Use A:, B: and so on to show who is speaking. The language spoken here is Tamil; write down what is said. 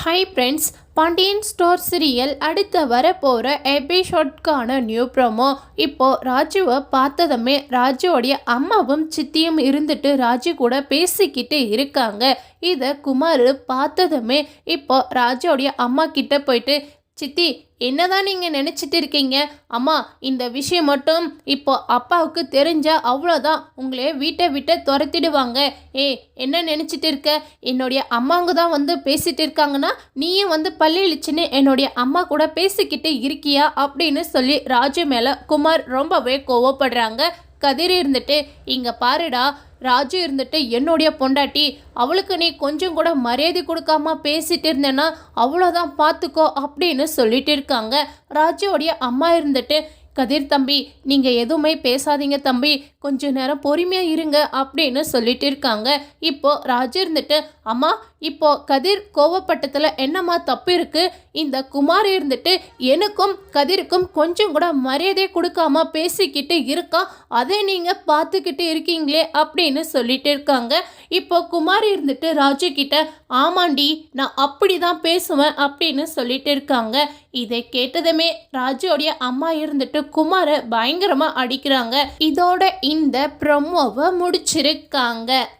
A: Hi friends Pandian store serial அடுத்து வரப்போகிற எபிசோட்கான நியூ ப்ரோமோ இப்போது ராஜுவை பார்த்ததுமே ராஜுவோடைய அம்மாவும் சித்தியும் இருந்துட்டு ராஜு கூட பேசிக்கிட்டு இருக்காங்க. இதை குமார் பார்த்ததுமே இப்போ ராஜுவோடைய அம்மா கிட்ட போயிட்டு சித்தி என்னதான் நீங்கள் நினச்சிட்டு இருக்கீங்க? அம்மா இந்த விஷயம் மட்டும் இப்போ அப்பாவுக்கு தெரிஞ்சா அவ்வளோதான் உங்களே வீட்டை விட்டு துரத்திடுவாங்க. ஏ என்ன நினச்சிட்டு இருக்க? என்னுடைய அம்மாங்க தான் வந்து பேசிட்டு இருக்காங்கன்னா நீயும் வந்து பள்ளியிலிச்சின்னு என்னுடைய அம்மா கூட பேசிக்கிட்டு இருக்கியா? அப்படின்னு சொல்லி ராஜு மேலே குமார் ரொம்பவே கோவப்படுறாங்க. கதிர் இருந்துட்டு இங்கே பாருடா ராஜு இருந்துட்டு என்னுடைய பொண்டாட்டி அவளுக்கு நீ கொஞ்சம் கூட மரியாதை கொடுக்காம பேசிட்டு இருந்தேன்னா அவ்வளோதான் பார்த்துக்கோ அப்படின்னு சொல்லிட்டு இருக்காங்க. ராஜுவோடைய அம்மா இருந்துட்டு கதிர் தம்பி நீங்கள் எதுவுமே பேசாதீங்க தம்பி கொஞ்ச நேரம் பொறுமையாக இருங்க அப்படின்னு சொல்லிட்டு இருக்காங்க. இப்போது ராஜு இருந்துட்டு அம்மா இப்போ கதிர் கோவப்பட்டத்தில் என்னம்மா தப்பு இருக்கு? இந்த குமார் இருந்துட்டு எனக்கும் கதிருக்கும் கொஞ்சம் கூட மரியாதை கொடுக்காம பேசிக்கிட்டு இருக்கான் அதை நீங்கள் பார்த்துக்கிட்டு இருக்கீங்களே அப்படின்னு சொல்லிட்டு இருக்காங்க. இப்போ குமார் இருந்துட்டு ராஜு கிட்ட ஆமாண்டி நான் அப்படி தான் பேசுவேன் அப்படின்னு சொல்லிட்டு இருக்காங்க. இதை கேட்டதுமே ராஜுவோடைய அம்மா இருந்துட்டு குமாரை பயங்கரமாக அடிக்கிறாங்க. இதோட இந்த ப்ரொமோவை முடிச்சிருக்காங்க.